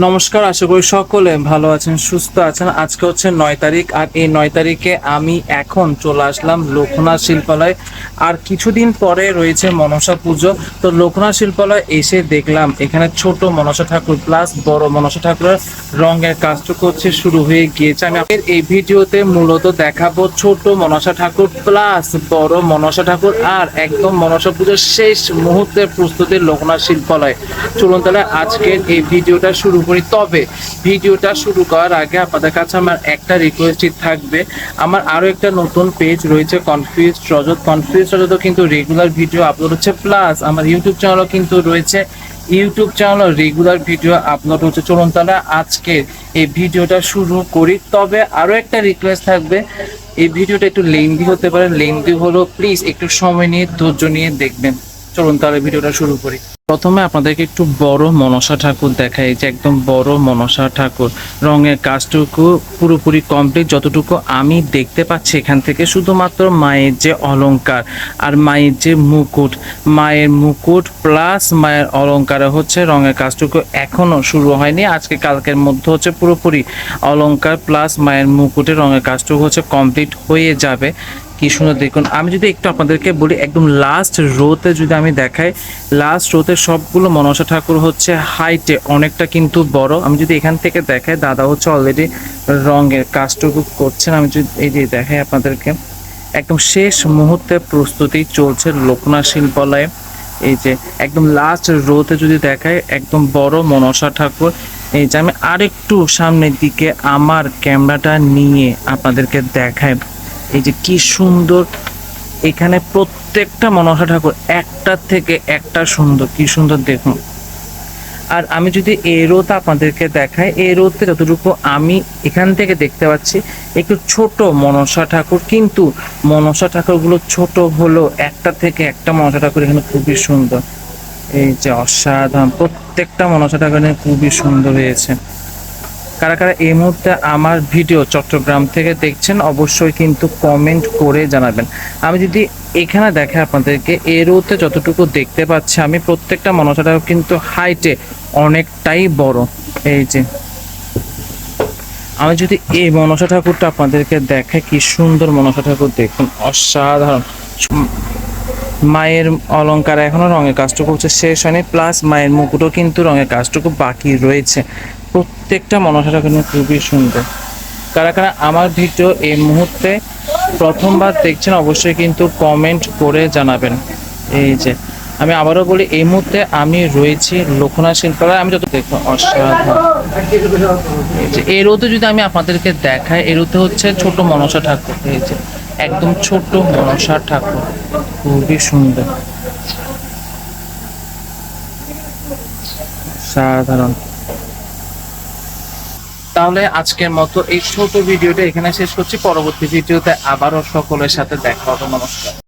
নমস্কার, আশা করি সকলে ভালো আছেন, সুস্থ আছেন। আজকে হচ্ছে নয় তারিখ, আর এই নয় তারিখে আমি এখন চলে আসলাম লোকনাথ শিল্পালয়। আর কিছুদিন পরে রয়েছে মনসা পুজো। তো লোকনাথ শিল্পালয় এসে দেখলাম, এখানে ছোট মনসা ঠাকুর প্লাস বড় মনসা ঠাকুরের রঙের কাজটুকু হচ্ছে শুরু হয়ে গিয়েছে। আমি আপনাদের এই ভিডিওতে মূলত দেখাবো ছোট মনসা ঠাকুর প্লাস বড় মনসা ঠাকুর আর একদম মনসা পুজোর শেষ মুহূর্তের প্রস্তুতি লোকনাথ শিল্পালয়। চলুন তাহলে আজকের এই ভিডিওটা শুরু করি। তবে ভিডিওটা শুরু করার আগে আপনাদের কাছে আমার একটা রিকোয়েস্টই থাকবে। আমার আরও একটা নতুন পেজ রয়েছে কনফিউজ রজত কনফিউজ রজতও কিন্তু রেগুলার ভিডিও আপলোড হচ্ছে। প্লাস আমার ইউটিউব চ্যানেলও কিন্তু রয়েছে। YouTube channel regular video upload হচ্ছে। চলুন তাহলে আজকে এই ভিডিওটা শুরু করি। তবে আরও একটা রিকোয়েস্ট থাকবে। এই ভিডিওটা একটু লেন্দি হতে পারে। লেন্দি হলো প্লিজ একটু সময় নিয়ে, ধৈর্য নিয়ে দেখবেন। চলুন তাহলে ভিডিওটা শুরু করি। প্রথমে আপনাদেরকে একটু বড় মনসা ঠাকুর দেখাই যে একদম বড় মনসা ঠাকুর। রঙের কাজটুকু পুরোপুরি কমপ্লিট যতটুকু আমি দেখতে পাচ্ছি এখান থেকে, শুধুমাত্র মায়ের যে অলংকার আর মায়ের যে মুকুট। মায়ের মুকুট প্লাস মায়ের অলংকারে হচ্ছে রঙের কাজটুকু এখনও শুরু হয়নি, আজকে কালকের মধ্যে হচ্ছে পুরোপুরি অলংকার প্লাস মায়ের মুকুটের রঙের কাজটুকু হচ্ছে কমপ্লিট হয়ে যাবে। কি সুন্দর দেখুন। আমি যদি একটু আপনাদেরকে বলি, একদম লাস্ট রোতে যদি আমি দেখাই লাস্ট রোতে সবগুলো মনসা ঠাকুর হচ্ছে হাইটে অনেকটা কিন্তু বড়। আমি যদি এখান থেকে দেখাই, দাদা হচ্ছে অলরেডি রঙের কাজটুকু করছেন। আমি যদি এই যে দেখাই আপনাদেরকে, একদম শেষ মুহূর্তে প্রস্তুতি চলছে লোকনা শিল্পালয়ে। এই যে একদম লাস্ট রোতে যদি দেখায় একদম বড় মনসা ঠাকুর। এই যে আমি আরেকটু সামনের দিকে আমার ক্যামেরাটা নিয়ে আপনাদেরকে দেখাই। এই যে কি সুন্দর, এখানে প্রত্যেকটা মনসা ঠাকুর একটার থেকে একটা সুন্দর, কি সুন্দর দেখুন। আর আমি যদি এই রোতে আপনাদেরকে দেখাই, এই রোতে যতটুকু আমি এখান থেকে দেখতে পাচ্ছি, একটু ছোট মনসা ঠাকুর, কিন্তু মনসা ঠাকুরগুলো ছোট হলো একটা থেকে একটা মনসা ঠাকুর এখানে খুবই সুন্দর। এই যে অসাধারণ, প্রত্যেকটা মনসা ঠাকুর খুবই সুন্দর হয়েছে। কারা কারা এই মুহূর্তে আমার ভিডিও চট্টগ্রাম থেকে দেখছেন, অবশ্যই কিন্তু কমেন্ট করে জানাবেন। আমি যদি এখানে দেখে আপনাদেরকে এর রোতে যতটুকু দেখতে পাচ্ছি, আমি প্রত্যেকটা মনসাটাও কিন্তু হাইটে অনেকটাই বড়। এই যে, আমি যদি এই মনসা ঠাকুরটা আপনাদেরকে দেখে, কি সুন্দর মনসা ঠাকুর দেখুন, অসাধারণ। মায়ের অলংকার এখনও রঙের কাজটুকু হচ্ছে শেষ হয়নি প্লাস মায়ের মুকুটও কিন্তু রঙের কাজটুকু বাকি রয়েছে। প্রত্যেকটা মনসা ঠাকুর কিন্তু খুবই সুন্দর। কারা কারা আমার ভিডিও এই মুহূর্তে প্রথমবার দেখছেন, অবশ্যই কিন্তু কমেন্ট করে জানাবেন। এই যে, আমি আবারও বলি, এই মুহূর্তে আমি রয়েছি লোকনাথ শিল্পালয়। আমি যত দেখব, অসাধারণ। এই রোদে যদি আমি আপনাদেরকে দেখাই এর রোদে হচ্ছে ছোট মনসা ঠাকুর। এই যে, একদম ছোট মনসা ঠাকুর। খুবই সুন্দর। সাধারণ। তাহলে আজকের মতো এই ছোট ভিডিওটা এখানে শেষ করছি। পরবর্তী ভিডিওতে আবারও সকলের সাথে দেখা হবে। নমস্কার।